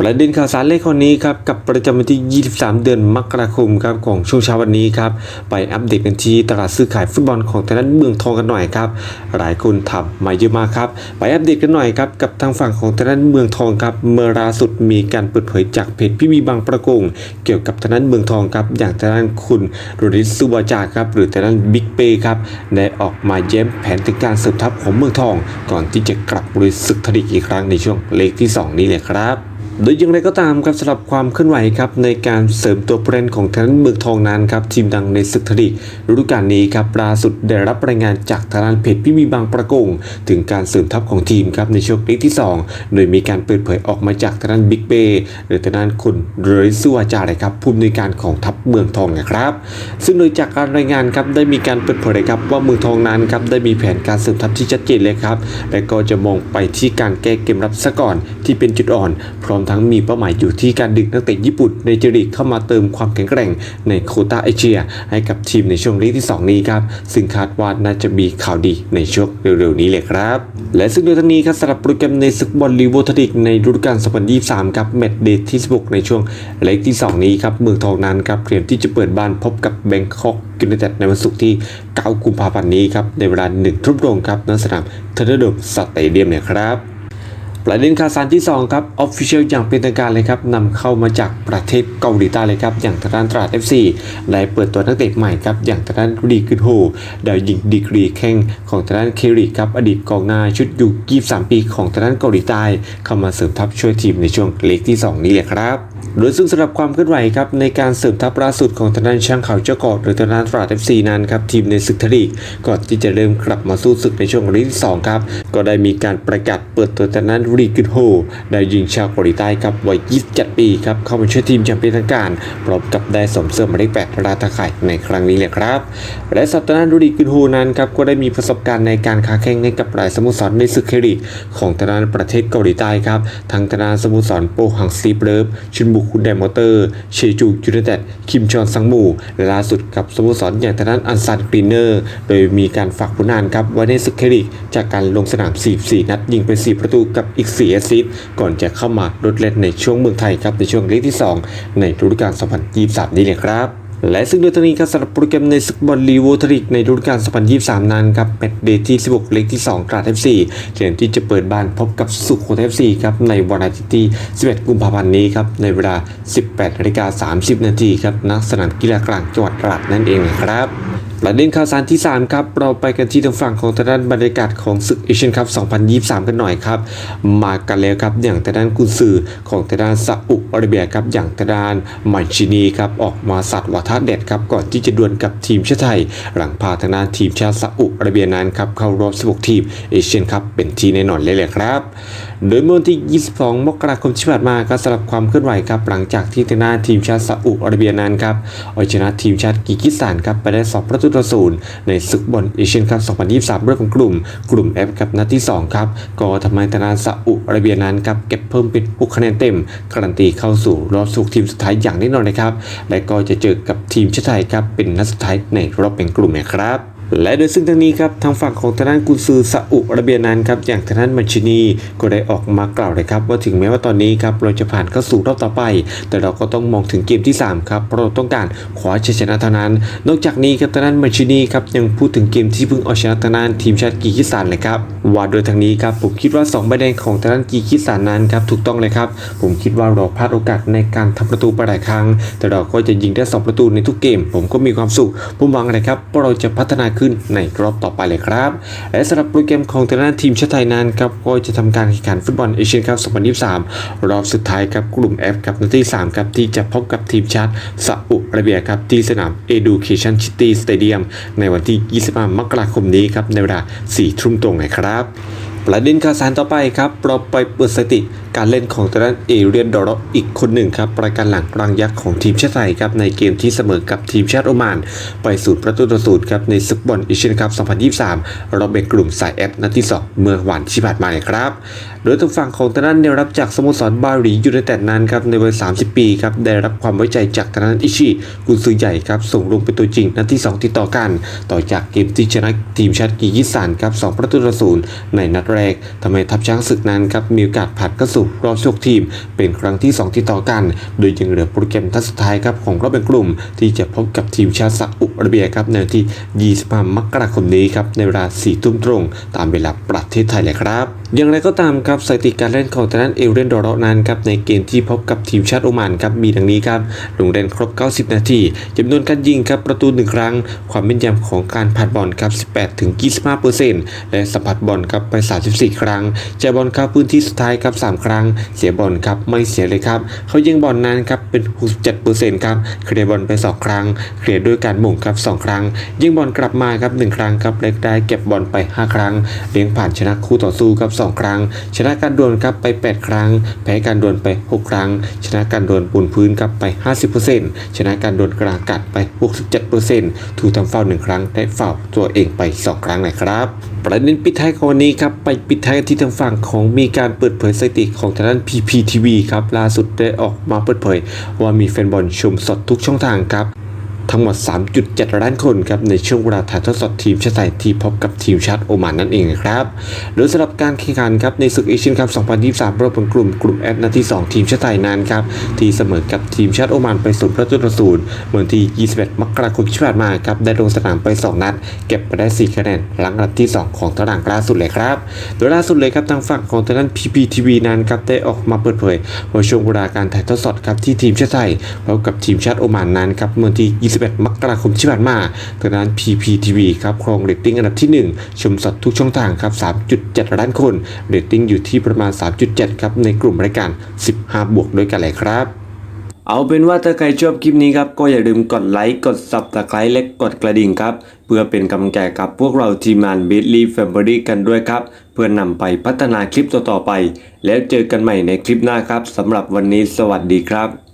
ประเด็นข่าวสารเลขคนนี้ครับกับประจำวันที่ 23 เดือนมกราคมครับของช่วงเช้าวันนี้ครับไปอัปเดตกันที่ตลาดซื้อขายฟุตบอลของทางด้านเมืองทองกันหน่อยครับหลายคนถามมาเยอะมากครับไปอัปเดตกันหน่อยครับกับทางฝั่งของทางด้านเมืองทองครับเมื่อล่าสุดมีการเปิดเผยจากเพจพี่บีบางประกง เกี่ยวกับทางด้านเมืองทองครับอย่างทางด้านคุณโรดิสซูวาจาครับหรือทางด้านบิ๊กเป้ครับได้ออกมาแย้มแผนถึงการเสริมทัพของเมืองทอง ก่อนที่จะกลับลุยศึกทลีกอีกครั้งในช่วงเลขที่สองนี้เลยครับ โดยอย่างไรก็ตามครับสำหรับความเคลื่อนไหวครับในการเสริมตัวผู้เล่นของทางด้านเมืองทองนั้นครับทีมดังในศึกทลีกฤดูกาลนี้ครับล่าสุดได้รับรายงานจากทางด้านเพจพี่มีบางประกง ถึงการเสริมทัพของทีมครับในช่วงเลขที่ 2 โดยมีการเปิดเผยออกมาจากทางด้านบิ๊กเบหรือทางด้านคุณเรยซัวจาเลยครับผู้อำนวยการของทัพเมืองทองนะครับ ซึ่งโดยจากการรายงานครับได้มีการเปิดเผยเลยครับว่าเมืองทองนั้นครับได้มีแผนการเสริมทัพที่ชัดเจนเลยครับและก็จะมองไปที่การแก้เกมรับซะก่อนที่เป็นจุดอ่อนพร้อมทั้งมีเป้าหมายอยู่ที่การดึงนักเตะญี่ปุ่นในเจลีกเข้ามาเติมความแข็งแกร่งในโคต้าเอเชีย ให้กับทีมในช่วงลีกที่ 2 นี้ครับ ซึ่งคาดว่าน่าจะมีข่าวดีในช่วงเร็วๆนี้เลยครับ และซึ่งโดยทั้งนี้ครับสำหรับโปรแกรมในศึกบอลลีโวทดิกในฤดูกาล 2023 ครับแมตช์เดทที่ 16 ในช่วงเลกที่ 2 นี้ครับเมืองทองนั้นครับเตรียมที่จะเปิดบ้านพบกับแบงคอกยูไนเต็ดในวันศุกร์ที่ 9 กุมภาพันธ์นี้ครับในเวลา1ทุ่มตรงครับณสนามเทอร์เดอร์สเตเดียมเนี่ยครับ ประเด็นข่าวสารที่ 2 ครับออฟฟิเชียลอย่างเป็นทางการเลยครับนำเข้ามาจากประเทศเกาหลีใต้เลยครับ อย่างทางด้านตราด FC ได้เปิดตัวนักเตะใหม่ครับ อย่างทางด้านรีกึนโฮดาวยิงดีกรีแข่งของทางด้านเคริครับ อดีตกองหน้าชุดยุค23 ปีของทางด้านเกาหลีใต้ เข้ามาเสริมทัพช่วยทีมในช่วงเล็กที่ 2 นี้เลยครับ โดยซึ่งสำหรับความเคลื่อนไหวครับในการเสริมทัพล่าสุดของทางด้านช่างเขาเจ้ากอดหรือทางด้านตราด FC นั้นครับทีมในศึกทลีกก่อนที่จะเริ่มกลับมาสู้ศึกในช่วงลีกที่2ครับก็ได้มีการประกาศเปิดตัวทางด้านรีกึนโฮได้ยิงชาวเกาหลีใต้ครับวัย 27 ปีครับเข้ามาช่วยทีมอย่างเป็นทางการพร้อมกับได้สมเสื้อมายเลข8ราตาไข่ในครั้งนี้เลยครับและสัปดาห์ดูดีกุนฮูนั้นครับก็ได้มีประสบการณ์ในการค้าแข่งให้กับหลายสโมสรในศึกเคริกของทางด้านประเทศเกาหลีใต้ครับทั้งทางด้านสโมสรโปฮังซีเบิร์ฟชุนบุคุนไดมอเตอร์เชจูยูเนเต็ดคิมชอนซังมูและล่าสุดกับสโมสรอย่างทางด้านอันซันกรีเนอร์ โดยมีการฝากผลงานครับไว้ในศึกเคริกจากการลงสนาม 44 นัด ยิงไป 4 ประตูกับอีก 4 แอสซิสต์ก่อนจะเข้ามาลดเล่นในช่วงเมืองไทยครับในช่วงเลกที่ 2 ในฤดูกาล2023 นี้เลยครับ และซึ่งโดยทางนี้ครับสำหรับโปรแกรมในศึกบอลลีโวทริกในฤดูกาล 2023 นั้นครับแมตช์เดทที่ 16 เล็กที่ 2 กราด FC เตรียมที่จะเปิดบ้านพบกับสุโขทัย FC ครับในวันอาทิตย์ที่ 11 กุมภาพันธ์นี้ครับในเวลา 18นาฬิกา30 นาทีครับณสนามกีฬากลางจังหวัดตราดนั่นเองนะครับ ประเด็นข่าวสารที่ 3 ครับ เราไปกันที่ทางฝั่งของทางด้านบรรยากาศของศึกเอเชียนคัพ 2023 กันหน่อยครับ มากันแล้วครับอย่างทางด้านกุนซือของทางด้านซาอุอาระเบียครับอย่างทางด้านมันชินีครับออกมาสัตว์วาทะเด็ดครับก่อนที่จะดวลกับทีมชาติไทย หลังพาทางด้านทีมชาติซาอุอาระเบียนั้นครับเข้ารอบ 16 ทีมเอเชียนคัพเป็นที่แน่นอนเลยแหละครับ โดยเมื่อวันที่ 22 มกราคมที่ผ่านมาครับสำหรับความเคลื่อนไหวครับหลังจากที่ทางด้านทีมชาติซาอุอาระเบียนั้นครับเอาชนะทีมชาติกิกิสถานครับไปได้ 2 ประตูต่อศูนย์ในศึกบอลเอเชียนคัพ 2023 เรื่องของกลุ่ม กลุ่ม F ครับนัดที่ 2 ครับ ก็ทำให้ทางด้านซาอุอาระเบียนั้นครับเก็บเพิ่มเป็น6คะแนนเต็ม การันตีเข้าสู่รอบสุกทีมสุดท้ายอย่างแน่นอนนะครับและก็จะเจอกับทีมชาติไทยครับเป็นนัดสุดท้ายในรอบเป็นกลุ่มนะครับ และโดยซึ่งทางนี้ครับทางฝั่งของทางด้านกุนซือซาอุระเบียนั้นครับอย่างทางด้านมัชชินีก็ได้ออกมากล่าวเลยครับว่าถึงแม้ว่าตอนนี้ครับเราจะผ่านเข้าสู่รอบต่อไป แต่เราก็ต้องมองถึงเกมที่3ครับเพราะเราต้องการคว้าชัยชนะเท่านั้น นอกจากนี้ครับทางด้านมัชชินีครับยังพูดถึงเกมที่เพิ่งเอาชนะทางด้านทีมชาติกีร์กิสถานเลยครับว่าโดยทางนี้ครับผมคิดว่า2ใบแดงของทางด้านกีร์กิสถานนั้นครับถูกต้องเลยครับผมคิดว่าเราพลาดโอกาสในการทำประตูไปหลายครั้ง แต่เราก็จะยิงได้สองประตูในทุกเกม ผมก็มีความสุขผมหวังเลยครับว่าเราจะพัฒนาขึ้นในรอบต่อไปเลยครับ และสำหรับโปรแกรมของทางด้านทีมชาติไทยนั้นครับก็จะทำการแข่งขันฟุตบอลเอเชียนคัพ2023 รอบสุดท้ายครับกลุ่ม F ครับนัดที่3ครับที่จะพบกับทีมชาติซาอุอาระเบียครับที่สนาม Education City Stadium ในวันที่ 25 มกราคมนี้ครับในเวลา4ทุ่มตรงนะครับ ประเด็นข่าวสารต่อไปครับเราไปเปิดสถิติ การเล่นของทางด้านเอเรียนดอร์อีกคนหนึ่งครับประกันหลังรังยักษ์ของทีมชาติไทยครับในเกมที่เสมอกับทีมชาติโอมาน ไปสูตรประตูต่อศูนย์ครับในซึกบอลเอเชียนคัพ 2023 รอบแบ่งกลุ่มสาย F นัดที่ 2 เมื่อวันที่ผ่านมาครับ โดยทางฝั่งของทางด้านได้รับจากสโมสรบาหลียูไนเต็ดนั้นครับในวัย 30 ปีครับได้รับความไว้ใจจากทางด้านอิชิกุนซือใหญ่ครับส่งลงเป็นตัวจริงนัดที่ 2 ติดต่อกัน ต่อจากเกมที่ชนะทีมชาติกีกิสถานครับ2ประตูต่อศูนย์ในนัดแรกทำให้ทัพช้างศึกนั้นครับมีโอกาสผ่านเข้าสู่รอบโชคทีม เป็นครั้งที่ 2 ที่ต่อกัน โดยยังเหลือโปรแกรมทัดสุดท้ายครับของรอบแบ่งกลุ่ม ที่จะพบกับทีมชาติซาอุอาระเบียครับในวันที่ 25 มกราคมนี้ครับในเวลา 4 ทุ่มตรง ตามเวลาประเทศไทยเลยครับ อย่างไรก็ตามครับสถิติการเล่นของทางด้านเอเรนดอร์นั้นครับในเกมที่พบกับทีมชาติโอมานครับมีดังนี้ครับลงเล่นครบ 90 นาทีจำนวนการยิงครับประตู 1 ครั้ง ความแม่นยำของการผ่านบอลครับ 18 ถึง 25%และสัมผัสบอลครับไป 34 ครั้งจ่ายบอลเข้าพื้นที่สุดท้ายครับ 3 ครั้ง เสียบอลครับไม่เสียเลยครับเขายิงบอลนั้นครับเป็น 67%ครับเคลียร์บอลไป 2 ครั้งเคลียร์ด้วยการหม่งครับ 2 ครั้ง ยิงบอลกลับมาครับ 1 ครั้งครับเล็กได้เก็บบอลไป 5 ครั้งเลี้ยงผ่านชนะคู่ต่อสู้ครับ2 ครั้ง ชนะการดวลครับไป 8 ครั้ง แพ้การดวลไป 6 ครั้ง ชนะการดวลบนพื้นครับไป 50%ชนะการดวลกลางอากาศไป 67%ถูกทำฟาวล์1ครั้งได้ฟาวล์ตัวเองไป 2 ครั้งนะครับ ประเด็นปิดท้ายของวันนี้ครับไปปิดท้ายที่ทางฝั่งของมีการเปิดเผยสถิติของทางด้าน PPTV ครับล่าสุดได้ออกมาเปิดเผย ว่ามีแฟนบอลชมสดทุกช่องทางครับ ทั้งหมด 3.7 ล้านคนครับในช่วงเวลาถ่ายทอดสดทีมชาติไทยที่พบกับทีมชาติโอมานนั่นเองครับโดยสำหรับการแข่งขันครับในศึกเอเชียนคัพ 2023 รอบเป็นกลุ่มกลุ่ม F นัดที่2ทีมชาติไทยนั้นครับที่เสมอกับทีมชาติโอมานไปศูนย์ประตูต่อศูนย์เมื่อนที่ 21 มกราคมที่ผ่านมาครับได้ลงสนามไป 2 นัด เก็บไปได้ 4 คะแนนหลังอันดับที่ 2 ของตารางล่าสุดเลยครับ โดยล่าสุดเลยครับทางฝั่งของทางด้าน PPTV นั้นครับได้ออกมาเปิดเผยว่าช่วงเวลาการถ่ายทอดสดครับที่ทีมชาติไทยพบกับทีมชาติโอมานนั้นครับเมื่อนที่21มกราคมที่ผ่านมาทางด้าน PPTV ครับครองเรตติ้งอันดับที่ 1 ชมสดทุกช่องทางครับ 3.7 ล้านคนเรตติ้งอยู่ที่ประมาณ 3.7 ครับ ในกลุ่มรายการ 15 บวกด้วยกันเลยครับเอาเป็นว่าถ้าใครชอบคลิปนี้ครับก็อย่าลืมกดไลค์กด subscribe และกดกระดิ่งครับ เพื่อเป็นกำลังใจกับพวกเราทีมงาน b i t l y Family กันด้วยครับ เพื่อนำไปพัฒนาคลิปต่อๆไป แล้วเจอกันใหม่ในคลิปหน้าครับสำหรับวันนี้สวัสดีครับ